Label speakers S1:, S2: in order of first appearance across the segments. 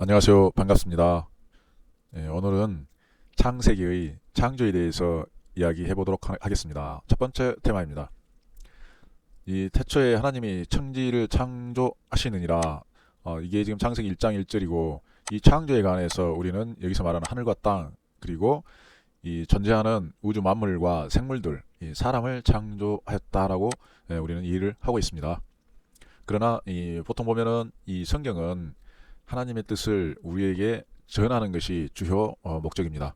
S1: 안녕하세요. 반갑습니다. 예, 오늘은 창세기의 창조에 대해서 이야기해 보도록 하- 하겠습니다. 첫 번째 테마입니다. 이 태초에 하나님이 천지를 창조하시느니라 어, 이게 지금 창세기 1장 1절이고 이 창조에 관해서 우리는 여기서 말하는 하늘과 땅 그리고 이 존재하는 우주 만물과 생물들 이 사람을 창조하였다라고 예, 우리는 이해를 하고 있습니다. 그러나 이 보통 보면은 이 성경은 하나님의 뜻을 우리에게 전하는 것이 주요 어, 목적입니다.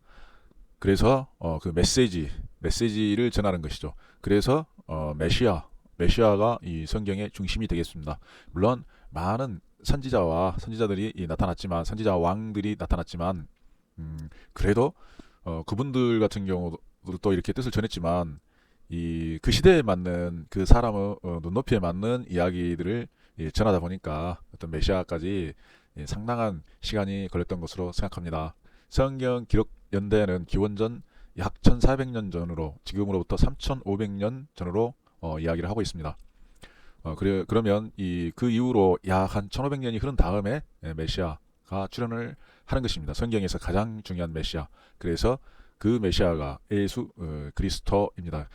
S1: 그래서 어, 그 메시지, 메시지를 전하는 것이죠. 그래서 어, 메시아, 메시아가 이 성경의 중심이 되겠습니다. 물론 많은 선지자와 선지자들이 이 나타났지만 선지자 왕들이 나타났지만 음, 그래도 어, 그분들 같은 경우도 또 이렇게 뜻을 전했지만 이 그 시대에 맞는 그 사람의 어, 눈높이에 맞는 이야기들을 예, 전하다 보니까 어떤 메시아까지 예, 상당한 시간이 걸렸던 것으로 생각합니다. 성경 기록 연대는 기원전 약 1400년 전으로 지금으로부터 3500년 전으로 어, 이야기를 하고 있습니다. 어, 그래, 그러면 이 그 이후로 약 한 1500년이 흐른 다음에 예, 메시아가 출현을 하는 것입니다. 성경에서 가장 중요한 메시아. 그래서 그 메시아가 예수 어, 그리스도입니다.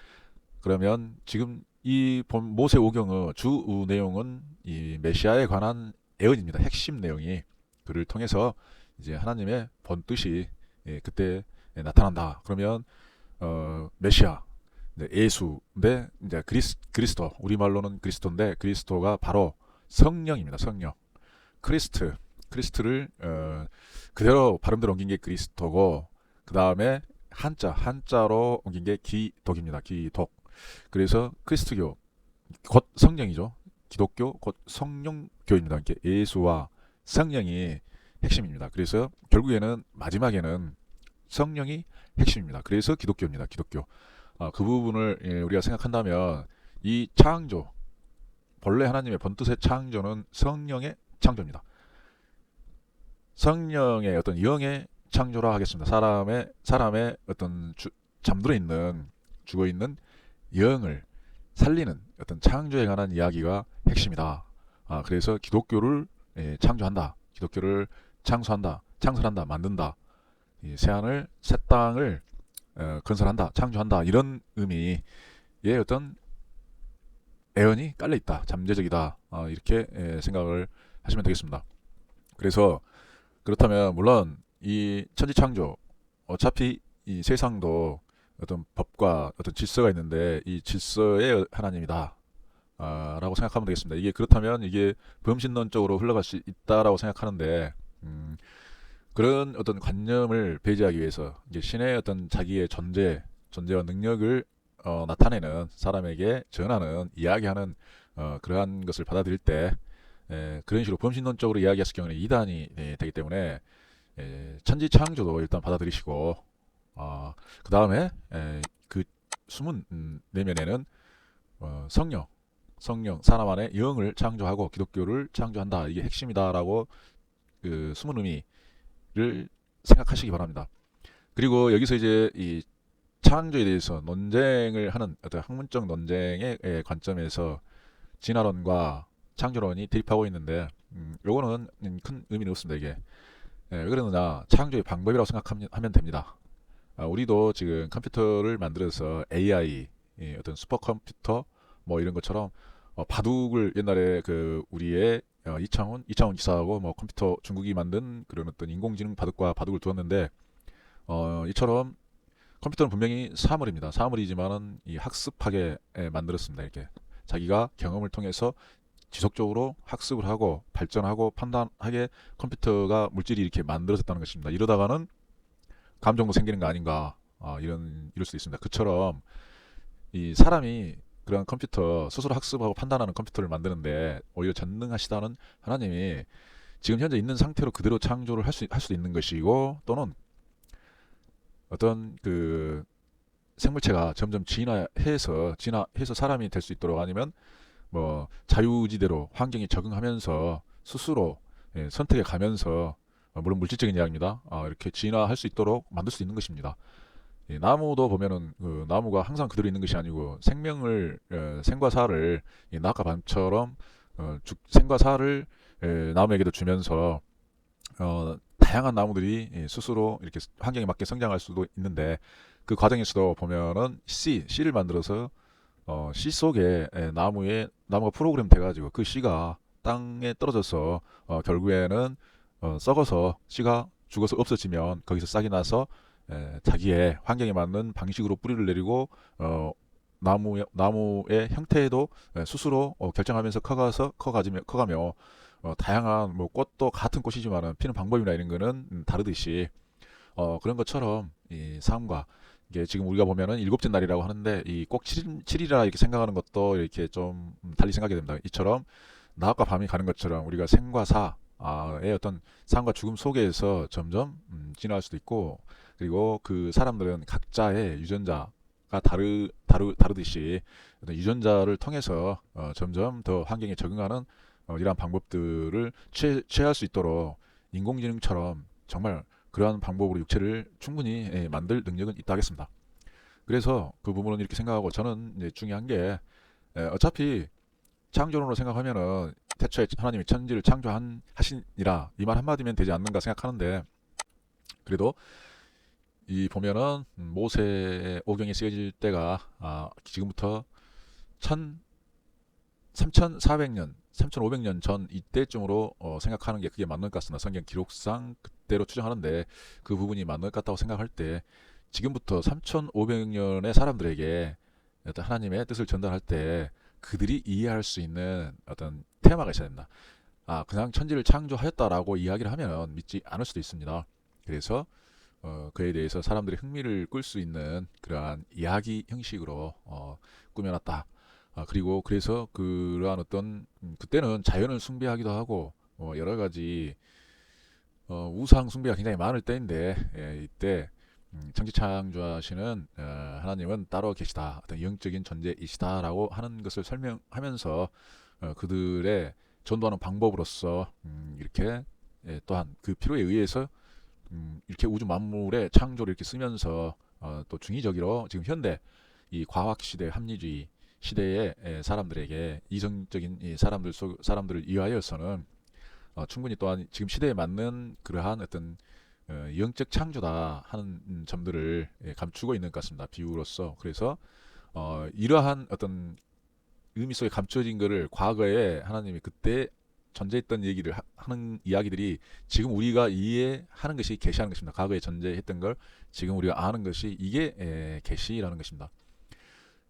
S1: 그러면 지금 이본 모세 오경의 주 내용은 이 메시아에 관한 예언입니다. 핵심 내용이 그를 통해서 이제 하나님의 본 뜻이 예, 그때 예, 나타난다. 그러면 어, 메시아, 네, 예수인데 이제 그리스, 그리스도 우리 말로는 그리스도인데 그리스도가 바로 성령입니다. 성령. 크리스트, 크리스트를 어, 그대로 발음대로 옮긴 게 그리스도고 그 다음에 한자, 한자로 옮긴 게 기독입니다. 기독. 그래서 크리스트교 곧 성령이죠. 기독교 곧 성령교입니다. 이렇게 예수와 성령이 핵심입니다. 그래서 결국에는 마지막에는 성령이 핵심입니다. 그래서 기독교입니다. 기독교. 아, 그 부분을 예, 우리가 생각한다면 이 창조 본래 하나님의 본뜻의 창조는 성령의 창조입니다. 성령의 어떤 영의 창조라 하겠습니다. 사람의 사람의 어떤 주, 잠들어 있는 죽어 있는 영을 살리는 어떤 창조에 관한 이야기가 핵심이다. 아, 그래서 기독교를 예, 창조한다. 기독교를 창수한다. 창설한다. 만든다. 이 새하늘, 새 땅을 어, 건설한다. 창조한다. 이런 의미의 어떤 애언이 깔려 있다. 잠재적이다. 아, 이렇게 예, 생각을 하시면 되겠습니다. 그래서 그렇다면 물론 이 천지 창조 어차피 이 세상도 어떤 법과 어떤 질서가 있는데 이 질서의 하나님이다. 아, 라고 생각하면 되겠습니다. 이게 그렇다면 이게 범신론적으로 흘러갈 수 있다라고 생각하는데 음, 그런 어떤 관념을 배제하기 위해서 이제 신의 어떤 자기의 존재, 존재와 능력을 어, 나타내는 사람에게 전하는 이야기하는 어, 그러한 것을 받아들일 때 에, 그런 식으로 범신론적으로 이야기했을 경우는 이단이 예, 되기 때문에 에, 천지 창조도 일단 받아들이시고 어, 그 다음에 그 숨은 음, 내면에는 어, 성령, 성령 안에 영을 창조하고 기독교를 창조한다 이게 핵심이다라고 그 숨은 의미를 생각하시기 바랍니다. 그리고 여기서 이제 이 창조에 대해서 논쟁을 하는 어떤 학문적 논쟁의 예, 관점에서 진화론과 창조론이 대립하고 있는데 음, 요거는 음, 큰 의미는 없습니다 이게 예, 왜 그러느냐 창조의 방법이라고 생각하면 됩니다. 아, 우리도 지금 컴퓨터를 만들어서 AI 예, 어떤 슈퍼컴퓨터 뭐 이런 것처럼 어, 바둑을 옛날에 그 우리의 어, 이창훈 이창훈 기사하고 뭐 컴퓨터 중국이 만든 그런 어떤 인공지능 바둑과 바둑을 두었는데 어, 이처럼 컴퓨터는 분명히 사물입니다. 사물이지만은 이 학습하게 예, 만들었습니다. 이렇게 자기가 경험을 통해서 지속적으로 학습을 하고 발전하고 판단하게 컴퓨터가 물질이 이렇게 만들어졌다는 것입니다. 이러다가는 감정도 생기는 거 아닌가 아, 이런 이럴 수도 있습니다. 그처럼 이 사람이 그런 컴퓨터 스스로 학습하고 판단하는 컴퓨터를 만드는데 오히려 전능하시다는 하나님이 지금 현재 있는 상태로 그대로 창조를 할 수 할 수도 있는 것이고 또는 어떤 그 생물체가 점점 진화해서 진화해서 사람이 될 수 있도록 아니면 뭐 자유지대로 환경에 적응하면서 스스로 예, 선택해 가면서 어, 물론 물질적인 이야기입니다. 아, 이렇게 진화할 수 있도록 만들 수 있는 것입니다. 이 나무도 보면은 그 나무가 항상 그대로 있는 것이 아니고 생명을 어, 생과 사를 이 낙과 밤처럼 어, 죽, 생과 사를 에, 나무에게도 주면서 어, 다양한 나무들이 예, 스스로 이렇게 환경에 맞게 성장할 수도 있는데 그 과정에서도 보면은 씨, 씨를 만들어서 어, 씨 속에 예, 나무에 나무가 프로그램 돼가지고 그 씨가 땅에 떨어져서 어, 결국에는 어, 썩어서 씨가 죽어서 없어지면 거기서 싹이 나서 에, 자기의 환경에 맞는 방식으로 뿌리를 내리고 어, 나무의 나무의 형태도 에, 스스로 어, 결정하면서 커가서 커가지며 커가며 어, 다양한 뭐 꽃도 같은 꽃이지만은 피는 방법이나 이런 거는 음, 다르듯이 어, 그런 것처럼 이 삶과 이게 지금 우리가 보면은 일곱째 날이라고 하는데 이 꼭 7일, 7일이라 이렇게 생각하는 것도 이렇게 좀 음, 달리 생각이 됩니다. 이처럼 낮과 밤이 가는 것처럼 우리가 생과 사 의 어떤 삶과 죽음 속에서 점점 음, 진화할 수도 있고 그리고 그 사람들은 각자의 유전자가 다르, 다르, 다르듯이 어떤 유전자를 통해서 어, 점점 더 환경에 적응하는 어, 이러한 방법들을 취, 취할 수 있도록 인공지능처럼 정말 그러한 방법으로 육체를 충분히 예, 만들 능력은 있다 하겠습니다. 그래서 그 부분은 이렇게 생각하고 저는 이제 중요한 게 예, 어차피 창조론으로 생각하면은 태초에 하나님이 천지를 창조한 하시니라 이 말 한마디면 되지 않는가 생각하는데 그래도 이 보면은 음, 모세의 오경이 쓰여질 때가 아, 지금부터 천 3,400년, 3,500년 전 이때쯤으로 어, 생각하는 게 그게 맞는 것 같습니다. 성경 기록상 그대로 추정하는데 그 부분이 맞는 것 같다고 생각할 때 지금부터 3,500년의 사람들에게 하나님의 뜻을 전달할 때 그들이 이해할 수 있는 어떤 테마가 있어야 된다. 아, 그냥 천지를 창조하였다라고 이야기를 하면 믿지 않을 수도 있습니다. 그래서 어, 그에 대해서 사람들이 흥미를 끌 수 있는 그러한 이야기 형식으로 어, 꾸며놨다. 아, 그리고 그래서 그러한 어떤 음, 그때는 자연을 숭배하기도 하고 어, 여러 가지 어, 우상 숭배가 굉장히 많을 때인데 예, 이때 음, 천지 창조하시는 어, 하나님은 따로 계시다. 어떤 영적인 존재이시다라고 하는 것을 설명하면서 어, 그들의 전도하는 방법으로서 음, 이렇게 예, 또한 그 필요에 의해서 음, 이렇게 우주 만물의 창조를 이렇게 쓰면서 어, 또 중의적으로 지금 현대 이 과학 시대 합리주의 시대의 에, 사람들에게 이성적인 이 사람들 속 사람들을 위하여서는 어, 충분히 또한 지금 시대에 맞는 그러한 어떤 어, 영적 창조다 하는 음, 점들을 예, 감추고 있는 것 같습니다. 비유로서 그래서 어, 이러한 어떤 의미 속에 감춰진 것을 과거에 하나님이 그때 존재했던 얘기를 하, 하는 이야기들이 지금 우리가 이해하는 것이 계시하는 것입니다. 과거에 존재했던 걸 지금 우리가 아는 것이 이게 에, 계시라는 것입니다.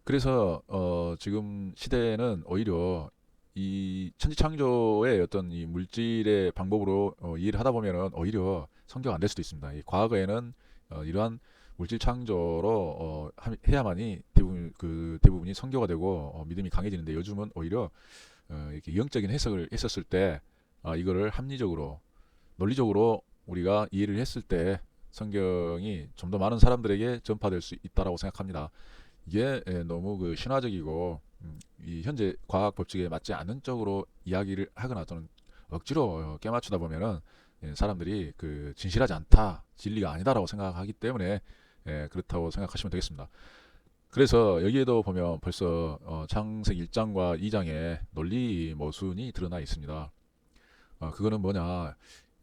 S1: 그래서 어, 지금 시대는 오히려 이 천지창조의 어떤 이 물질의 방법으로 어, 이해를 하다 보면은 오히려 성경 안될 수도 있습니다. 이 과거에는 어, 이러한 물질 창조로 어, 하- 해야만이 대부분 그 대부분이 성교가 되고 어, 믿음이 강해지는데 요즘은 오히려 어, 이렇게 영적인 해석을 했었을 때 아, 이거를 합리적으로 논리적으로 우리가 이해를 했을 때 성경이 좀 더 많은 사람들에게 전파될 수 있다라고 생각합니다. 이게 예, 너무 그 신화적이고 음, 이 현재 과학 법칙에 맞지 않는 쪽으로 이야기를 하거나 또는 억지로 어, 깨맞추다 보면은 예, 사람들이 그 진실하지 않다, 진리가 아니다라고 생각하기 때문에 예, 그렇다고 생각하시면 되겠습니다. 그래서 여기에도 보면 벌써 어, 창세기 1장과 2장에 논리 모순이 드러나 있습니다. 어, 그거는 뭐냐?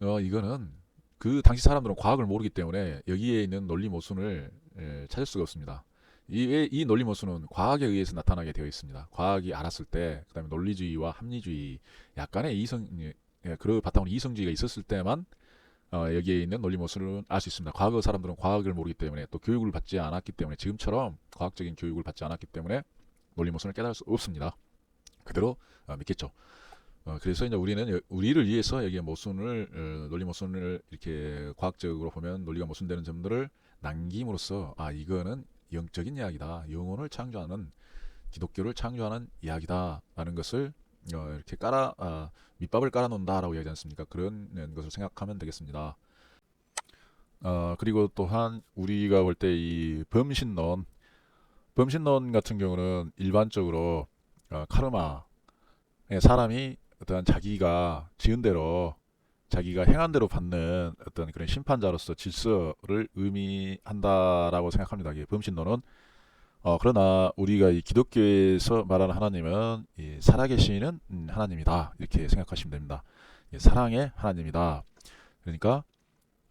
S1: 어, 이거는 그 당시 사람들은 과학을 모르기 때문에 여기에 있는 논리 모순을 예, 찾을 수가 없습니다. 이, 이 논리 모순은 과학에 의해서 나타나게 되어 있습니다. 과학이 알았을 때, 그다음에 논리주의와 합리주의, 약간의 이성, 예, 그 바탕으로 이성주의가 있었을 때만 어, 여기에 있는 논리 모순을 알 수 있습니다. 과거 사람들은 과학을 모르기 때문에 또 교육을 받지 않았기 때문에 지금처럼 과학적인 교육을 받지 않았기 때문에 논리 모순을 깨달을 수 없습니다. 그대로 어, 믿겠죠. 어, 그래서 이제 우리는 여- 우리를 위해서 여기에 모순을 어, 논리 모순을 이렇게 과학적으로 보면 논리가 모순되는 점들을 남김으로써 아 이거는 영적인 이야기다. 영혼을 창조하는 기독교를 창조하는 이야기다라는 것을 어, 이렇게 깔아 아, 밑밥을 깔아 놓는다라고 이야기하지 않습니까? 그런 것을 생각하면 되겠습니다. 어, 그리고 또한 우리가 볼 때 이 범신론, 범신론 같은 경우는 일반적으로 어, 카르마, 예, 사람이 어떤 자기가 지은 대로 자기가 행한 대로 받는 어떤 그런 심판자로서 질서를 의미한다라고 생각합니다. 범신론은 어, 그러나 우리가 이 기독교에서 말하는 하나님은 이 살아계시는 음, 하나님이다 이렇게 생각하시면 됩니다. 예, 사랑의 하나님이다. 그러니까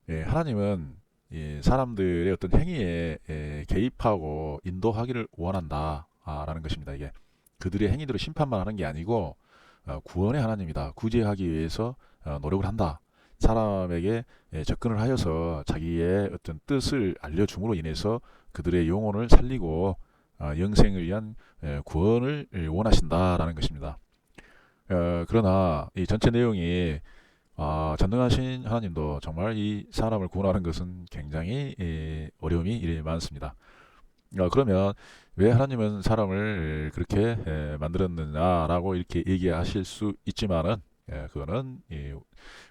S1: 예, 하나님은 이 사람들의 어떤 행위에 예, 개입하고 인도하기를 원한다라는 것입니다. 이게 그들의 행위대로 심판만 하는 게 아니고 어, 구원의 하나님이다. 구제하기 위해서 어, 노력을 한다. 사람에게 예, 접근을 하여서 자기의 어떤 뜻을 알려줌으로 인해서 그들의 영혼을 살리고 어, 영생을 위한 예, 구원을 예, 원하신다라는 것입니다. 어, 그러나 이 전체 내용이 아, 전능하신 하나님도 정말 이 사람을 구원하는 것은 굉장히 예, 어려움이 이래 많습니다. 어, 그러면 왜 하나님은 사람을 그렇게 예, 만들었느냐라고 이렇게 얘기하실 수 있지만은 예, 그거는 예,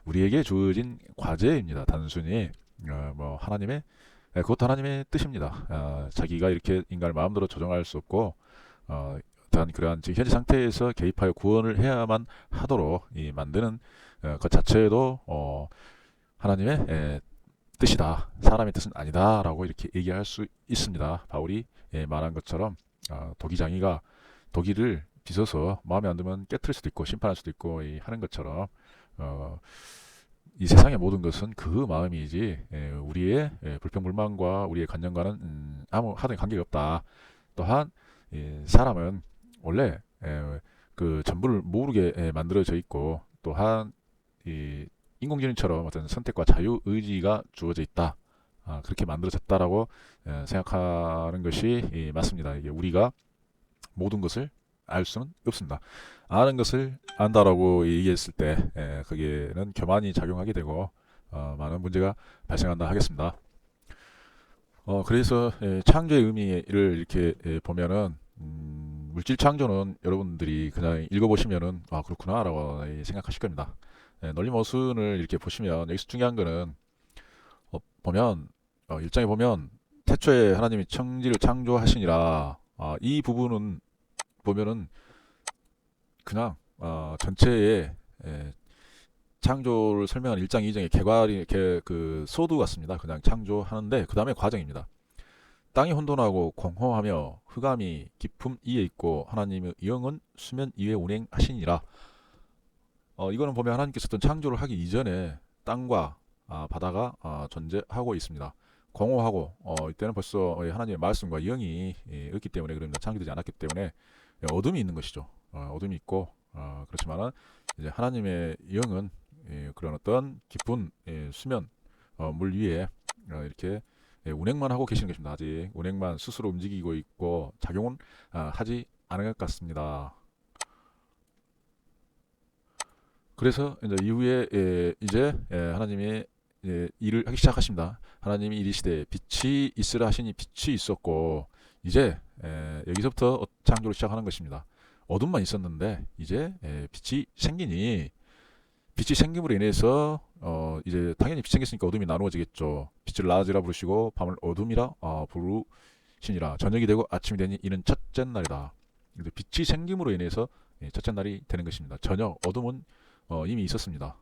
S1: 우리에게 주어진 과제입니다. 단순히 어, 뭐 하나님의 예, 그것도 하나님의 뜻입니다. 어, 자기가 이렇게 인간을 마음대로 조정할 수 없고 어, 어떠한 그러한 지금 현재 상태에서 개입하여 구원을 해야만 하도록 이 만드는 어, 그 자체도 어, 하나님의 예, 뜻이다. 사람의 뜻은 아니다라고 이렇게 얘기할 수 있습니다. 바울이 예, 말한 것처럼 어, 도기장이가 도기를 빚어서 마음에 안 들면 깨뜨릴 수도 있고 심판할 수도 있고 이 하는 것처럼 어, 이 세상의 모든 것은 그 마음이지 예, 우리의 예, 불평불만과 우리의 관념과는 음, 아무 하등 관계가 없다. 또한 예, 사람은 원래 예, 그 전부를 모르게 예, 만들어져 있고 또한 이 인공지능처럼 어떤 선택과 자유 의지가 주어져 있다. 아, 그렇게 만들어졌다라고 예, 생각하는 것이 예, 맞습니다. 이게 우리가 모든 것을 알 수는 없습니다. 아는 것을 안다라고 얘기했을 때 예, 거기에는 교만이 작용하게 되고 어, 많은 문제가 발생한다 하겠습니다. 어, 그래서 예, 창조의 의미를 이렇게 예, 보면은 음, 물질 창조는 여러분들이 그냥 읽어보시면은 아 그렇구나라고 예, 생각하실 겁니다. 예, 논리 모순을 이렇게 보시면 여기서 중요한 거는 어, 보면 어, 일장에 보면 태초에 하나님이 천지를 창조하시니라 아, 이 부분은 보면은 그냥 어, 전체의 예, 창조를 설명하는 일장 2장의 개괄이 개, 그 소드 같습니다. 그냥 창조하는데 그 다음에 과정입니다. 땅이 혼돈하고 공허하며 흑암이 깊음 이에 있고 하나님의 영은 수면 위에 운행하시니라. 어, 이거는 보면 하나님께서 어떤 창조를 하기 이전에 땅과 아, 바다가 아, 존재하고 있습니다. 공허하고 어, 이때는 벌써 하나님의 말씀과 영이 예, 없기 때문에 그럽니다. 창조되지 않았기 때문에 어둠이 있는 것이죠. 어, 어둠이 있고 어, 그렇지만은 이제 하나님의 영은 예, 그런 어떤 깊은 예, 수면 어, 물 위에 어, 이렇게 예, 운행만 하고 계시는 것입니다. 아직 운행만 스스로 움직이고 있고 작용은 아, 하지 않은 것 같습니다. 그래서 이제 이후에 예, 이제 예, 하나님이 예, 일을 하기 시작하십니다. 하나님이 이르시되 빛이 있으라 하시니 빛이 있었고 이제 예, 여기서부터 어- 창조를 시작하는 것입니다. 어둠만 있었는데 이제 예, 빛이 생기니 빛이 생김으로 인해서 어, 이제 당연히 빛이 생겼으니까 어둠이 나누어지겠죠. 빛을 낮이라 부르시고 밤을 어둠이라 어, 부르시니라. 저녁이 되고 아침이 되니 이는 첫째 날이다. 이제 빛이 생김으로 인해서 예, 첫째 날이 되는 것입니다. 저녁 어둠은 어, 이미 있었습니다.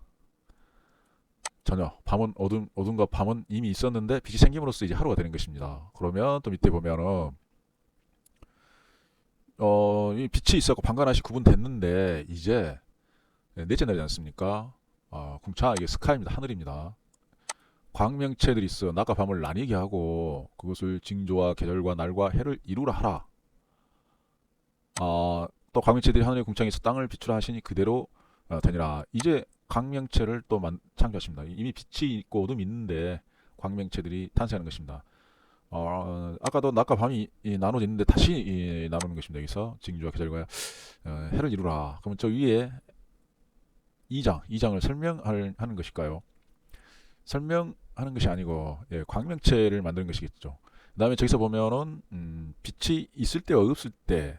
S1: 저녁 밤은 어둠 어둠과 밤은 이미 있었는데 빛이 생김으로써 이제 하루가 되는 것입니다. 그러면 또 밑에 보면은 어, 이 빛이 있었고 낮이 구분됐는데 이제 네, 넷째 날이지 않습니까? 어, 궁차 이게 스카이입니다. 하늘입니다. 광명체들이 있어 낮과 밤을 나뉘게 하고 그것을 징조와 계절과 날과 해를 이루라 하라. 아, 또 광명체들이 하늘의 궁창에서 땅을 비추라 하시니 그대로 어, 되니라. 이제 광명체를 또 만, 창조하십니다. 이미 빛이 있고 어둠이 있는데 광명체들이 탄생하는 것입니다. 어, 아까도 낮과 밤이 이, 나눠져 있는데 다시 이, 나누는 것입니다. 여기서 징조와 계절과 어, 해를 이루라. 그러면 저 위에 2장, 2장을 설명하는 것일까요? 설명하는 것이 아니고 예, 광명체를 만드는 것이겠죠. 그 다음에 저기서 보면은 음, 빛이 있을 때와 없을 때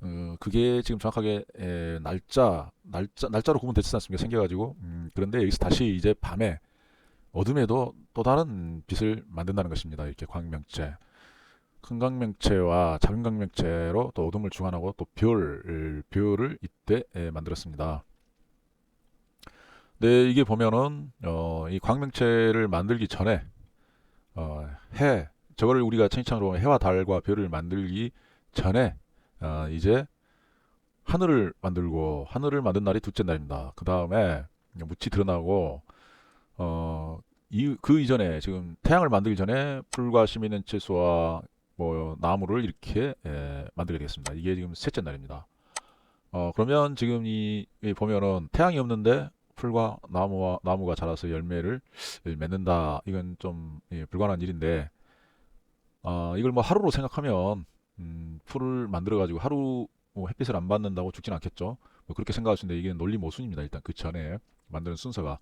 S1: 어, 그게 지금 정확하게 에, 날짜, 날짜, 날짜로 구분되지 않습니까? 생겨가지고 음, 그런데 여기서 다시 이제 밤에 어둠에도 또 다른 빛을 만든다는 것입니다. 이렇게 광명체. 큰 광명체와 작은 광명체로 또 어둠을 중환하고 또 별, 별을 이때 에, 만들었습니다. 네, 이게 보면은 어, 이 광명체를 만들기 전에 어, 해, 저거를 우리가 천지창으로 보면 해와 달과 별을 만들기 전에 어, 이제 하늘을 만들고 하늘을 만든 날이 둘째 날입니다. 그 다음에 묻이 드러나고 어, 이, 그 이전에 지금 태양을 만들기 전에 풀과 심이 있는 채소와 뭐 나무를 이렇게 에, 만들게 되겠습니다. 이게 지금 셋째 날입니다. 어, 그러면 지금 이, 이 보면은 태양이 없는데 풀과 나무와 나무가 자라서 열매를 맺는다. 이건 좀 예, 불가능한 일인데 어, 이걸 뭐 하루로 생각하면 음, 풀을 만들어 가지고 하루 뭐 햇빛을 안 받는다고 죽진 않겠죠. 뭐 그렇게 있는데 이게 논리 모순입니다. 일단 그 전에 만드는 순서가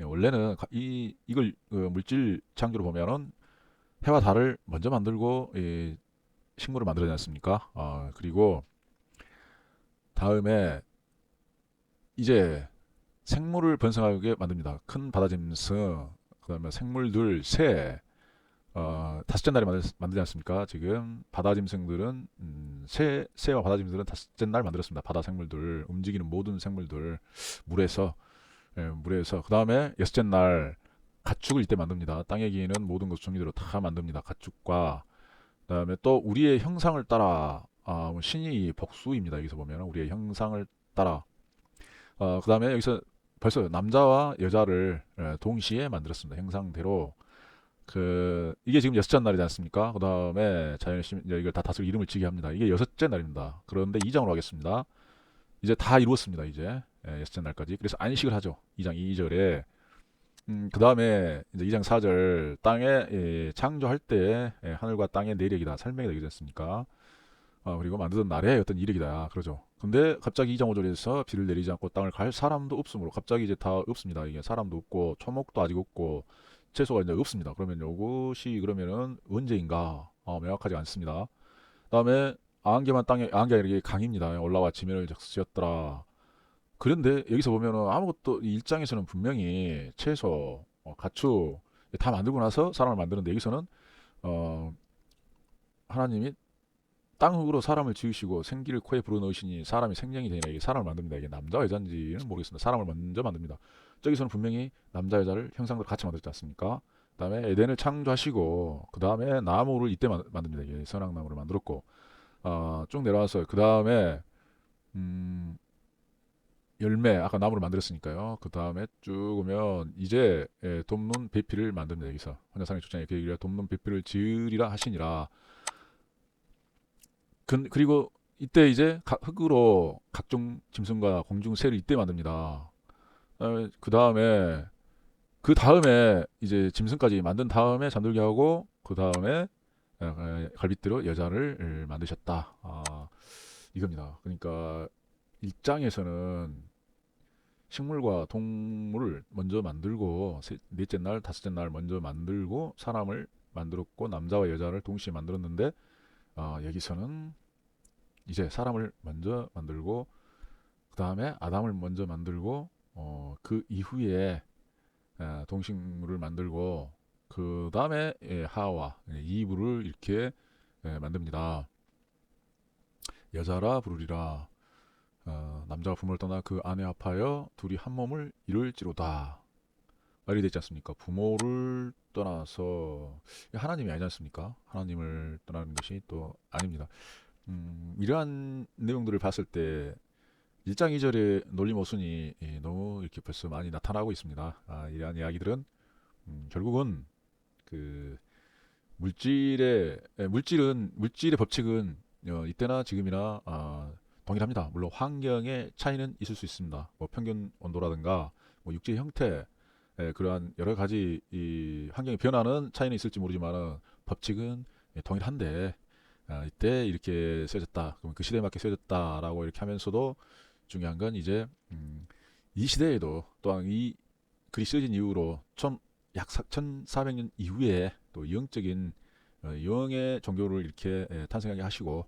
S1: 예, 원래는 가- 이 이걸 그 물질 창조로 보면은 해와 달을 먼저 만들고 이 식물을 만들어지 않습니까? 아, 그리고 다음에 이제 생물을 번성하게 만듭니다. 큰 바다짐승, 그다음에 생물들, 새, 어, 다섯째 날에 만들, 만들지 않습니까? 지금 바다짐승들은 음, 새, 새와 바다짐승들은 다섯째 날 만들었습니다. 바다 생물들, 움직이는 모든 생물들 물에서 예, 물에서 그 다음에 여섯째 날 가축을 이때 만듭니다. 땅에 기는 모든 것 종류대로 다 만듭니다. 가축과 그 다음에 또 우리의 형상을 따라 아, 뭐 신이 복수입니다. 여기서 보면 우리의 형상을 따라 어, 그 다음에 여기서 벌써 남자와 여자를 예, 동시에 만들었습니다. 형상대로 그 이게 지금 여섯째 날이지 않습니까? 그 다음에 자연의 심 이제 이걸 다 다스릴 이름을 지게 합니다. 이게 여섯째 날입니다. 그런데 2장으로 하겠습니다. 이제 다 이루었습니다. 이제 예, 여섯째 날까지. 그래서 안식을 하죠. 2장 2절에 음, 그 다음에 이제 2장 4절 땅에 예, 창조할 때 예, 하늘과 땅의 내력이다 설명이 되지 않습니까? 어, 그리고 만드던 날의 어떤 이력이다 그러죠. 근데 갑자기 2장 5절에서 비를 내리지 않고 땅을 갈 사람도 없으므로 갑자기 이제 다 없습니다. 이게 사람도 없고 초목도 아직 없고 채소가 이제 없습니다. 그러면 이것이 그러면은 언제인가 어, 명확하지 않습니다. 그다음에 안개만 땅에 안개가 이렇게 강입니다. 올라와 지면을 적시었더라. 그런데 여기서 보면은 아무것도 이 일장에서는 분명히 채소, 어, 가축 다 만들고 나서 사람을 만드는데 여기서는 어, 하나님이 땅흙으로 사람을 지으시고 생기를 코에 불어넣으시니 사람이 생명이 이게 사람을 만듭니다. 이게 남자 여자인지는 모르겠습니다. 사람을 먼저 만듭니다. 저기서는 분명히 남자 여자를 형상으로 같이 만들지 않습니까? 그다음에 에덴을 창조하시고 그 다음에 나무를 이때 만- 만듭니다. 이게 선악나무를 만들었고 어, 쭉 내려와서 그 다음에 음, 열매 아까 나무를 만들었으니까요. 그 다음에 쭉 오면 이제 예, 돕는 배필을 만듭니다. 여기서 환자상의 초장에 그 얘기를 돕는 배필을 지으리라 하시니라. 그, 그리고 이때 이제 가- 흙으로 각종 짐승과 공중 새를 이때 만듭니다. 그 다음에 그 다음에 이제 짐승까지 만든 다음에 잠들게 하고 그 다음에 갈빗대로 여자를 만드셨다. 아, 이겁니다. 그러니까 일장에서는 식물과 동물을 먼저 만들고 세- 넷째 날, 다섯째 날 먼저 만들고 사람을 만들었고 남자와 여자를 동시에 만들었는데 어, 여기서는 이제 사람을 먼저 만들고 그 다음에 아담을 먼저 만들고 어, 그 이후에 에, 동식물을 만들고 그 다음에 예, 하와 예, 이브를 이렇게 예, 만듭니다. 여자라 부르리라 어, 남자가 부모를 떠나 그 아내 합하여 둘이 한 몸을 이룰지로다 말이 되지 않습니까? 부모를 떠나서 하나님이 아니지 않습니까? 하나님을 떠나는 것이 또 아닙니다. 음, 이러한 내용들을 봤을 때 1장 2절의 논리 모순이 예, 너무 이렇게 벌써 많이 나타나고 있습니다. 아, 이러한 이야기들은 음, 결국은 그 물질의 예, 물질은 물질의 법칙은 어, 이때나 지금이나 아, 동일합니다. 물론 환경의 차이는 있을 수 있습니다. 뭐 평균 온도라든가 뭐 육지 형태 예, 그러한 여러 가지 이 환경의 변화는 차이는 있을지 모르지만은 법칙은 예, 동일한데 아, 이때 이렇게 쓰여졌다. 그럼 그 시대에 맞게 쓰여졌다라고 이렇게 하면서도 중요한 건 이제 음, 이 시대에도 또한 이 글이 쓰여진 이후로 좀 약 1400년 이후에 또 영적인 어, 영의 종교를 이렇게 예, 탄생하게 하시고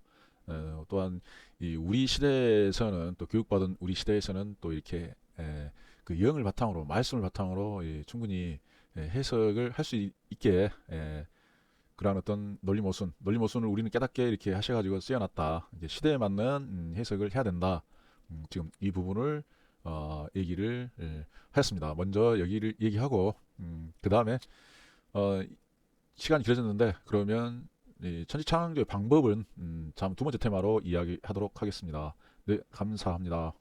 S1: 어, 또한 이 우리 시대에서는 또 교육받은 우리 시대에서는 또 이렇게 에, 그 영을 바탕으로 말씀을 바탕으로 예, 충분히 예, 해석을 할 수 있게 예, 그러한 어떤 논리 모순, 논리 모순을 우리는 깨닫게 이렇게 하셔가지고 쓰여놨다. 이제 시대에 맞는 음, 해석을 해야 된다. 음, 지금 이 부분을 어, 얘기를 예, 하였습니다. 먼저 여기를 얘기하고 음, 그 다음에 어, 시간이 길어졌는데 그러면 이 천지창조의 방법은 음, 다음 두 번째 테마로 이야기하도록 하겠습니다. 네, 감사합니다.